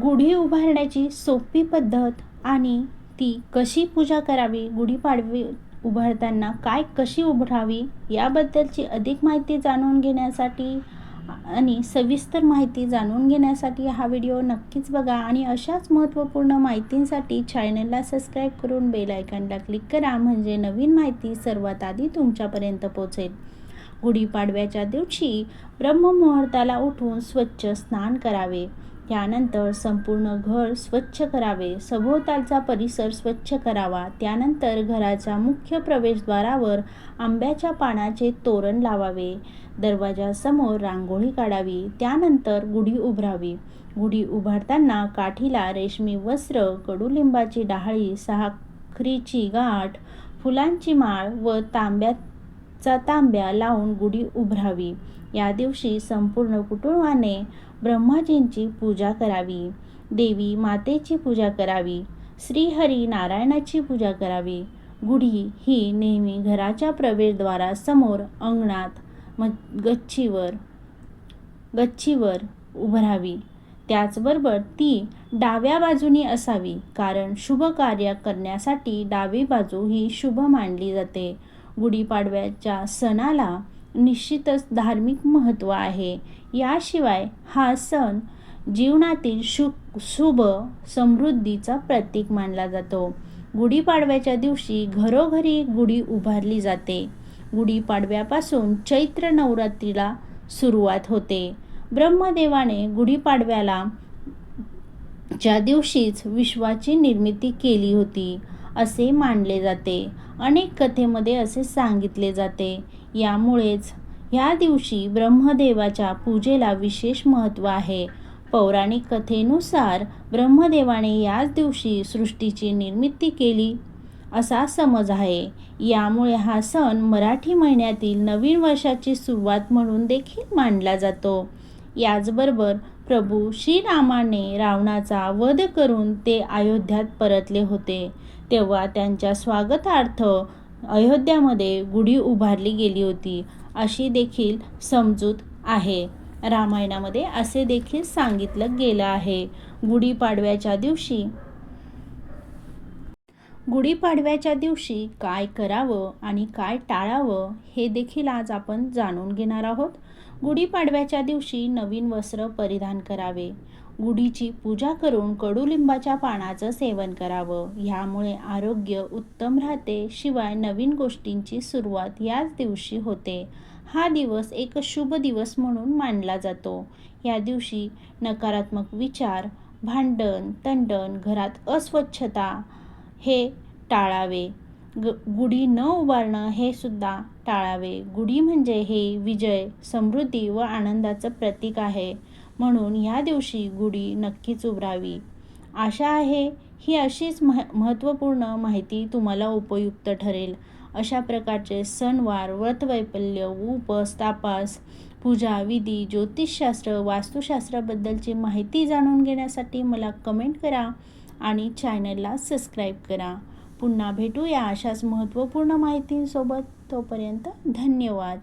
गुढी उभारण्याची सोपी पद्धत आणि ती कशी पूजा करावी गुढीपाडवी उभारताना काय कशी उभारावी याबद्दलची अधिक माहिती जाणून घेण्यासाठी आणि सविस्तर माहिती जाणून घेण्यासाठी हा व्हिडिओ नक्कीच बघा आणि अशाच महत्त्वपूर्ण माहितींसाठी चॅनलला सबस्क्राईब करून बेल आयकॉनला क्लिक करा म्हणजे नवीन माहिती सर्वात आधी तुमच्यापर्यंत पोहोचेल. गुढीपाडव्याच्या दिवशी ब्रह्ममुहूर्ताला उठून स्वच्छ स्नान करावे. त्यानंतर संपूर्ण घर स्वच्छ करावे. सभोवतालचा परिसर स्वच्छ करावा. त्यानंतर घराच्या मुख्य प्रवेशद्वारावर आंब्याच्या पानाचे तोरण लावावे. दरवाजासमोर रांगोळी काढावी. त्यानंतर गुढी उभारावी. गुढी उभारताना काठीला रेशमी वस्त्र कडुलिंबाची डहाळी साखरीची गाठ फुलांची माळ व तांब्यात चा तांब्या लावून गुढी उभरावी. या दिवशी संपूर्ण कुटुंबाने ब्रह्माजींची पूजा करावी. देवी मातेची पूजा करावी. श्रीहरी नारायणाची पूजा करावी. गुढी ही नेहमी घराच्या प्रवेशद्वारासमोर अंगणात म गच्चीवर गच्चीवर उभारावी. त्याचबरोबर ती डाव्या बाजूनी असावी कारण शुभ कार्य करण्यासाठी डावी बाजू ही शुभ मानली जाते. गुढीपाडव्याच्या सणाला निश्चितच धार्मिक महत्त्व आहे. याशिवाय हा सण जीवनातील शु शुभ समृद्धीचा प्रतीक मानला जातो. गुढीपाडव्याच्या दिवशी घरोघरी गुढी उभारली जाते. गुढीपाडव्यापासून चैत्र नवरात्रीला सुरुवात होते. ब्रह्मदेवाने गुढीपाडव्याला ज्या दिवशीच विश्वाची निर्मिती केली होती. असे मानले जाते. अनेक कथेमध्ये असे सांगितले जाते. यामुळेच ह्या दिवशी ब्रह्मदेवाच्या पूजेला विशेष महत्त्व आहे. पौराणिक कथेनुसार ब्रह्मदेवाने याच दिवशी सृष्टीची निर्मिती केली असा समज आहे. यामुळे हा सण मराठी महिन्यातील नवीन वर्षाची सुरुवात म्हणून देखील मानला जातो. याचबरोबर प्रभू श्रीरामाने रावणाचा वध करून ते अयोध्यात परतले होते. तेव्हा त्यांच्या स्वागतार्थ अयोध्यामध्ये गुढी उभारली गेली होती. अशी देखील समजूत आहे. रामायणामध्ये असे देखील सांगितलं गेलं आहे. गुढीपाडव्याच्या दिवशी गुढीपाडव्याच्या दिवशी काय करावं आणि काय टाळावं हे देखील आज आपण जाणून घेणार आहोत. गुढीपाडव्याच्या दिवशी नवीन वस्त्र परिधान करावे. गुढीची पूजा करून कडुलिंबाच्या पानाचं सेवन करावं. ह्यामुळे आरोग्य उत्तम राहते. शिवाय नवीन गोष्टींची सुरुवात याच दिवशी होते. हा दिवस एक शुभ दिवस म्हणून मानला जातो. या दिवशी नकारात्मक विचार भांडण तंडण घरात अस्वच्छता हे टाळावे. ग गुढी न उभारणं हे सुद्धा टाळावे. गुढी म्हणजे हे विजय समृद्धी व आनंदाचं प्रतीक आहे. म्हणून ह्या दिवशी गुढी नक्कीच उभारावी. आशा आहे ही अशीच मह महत्त्वपूर्ण माहिती तुम्हाला उपयुक्त ठरेल. अशा प्रकारचे सणवार व्रतवैपल्य उपस तापास पूजा विधी ज्योतिषशास्त्र वास्तुशास्त्राबद्दलची माहिती जाणून घेण्यासाठी मला कमेंट करा. आणि चॅनलला सबस्क्राईब करा. पुन्हा भेटूया अशाच महत्त्वपूर्ण माहितींसोबत. तोपर्यंत धन्यवाद.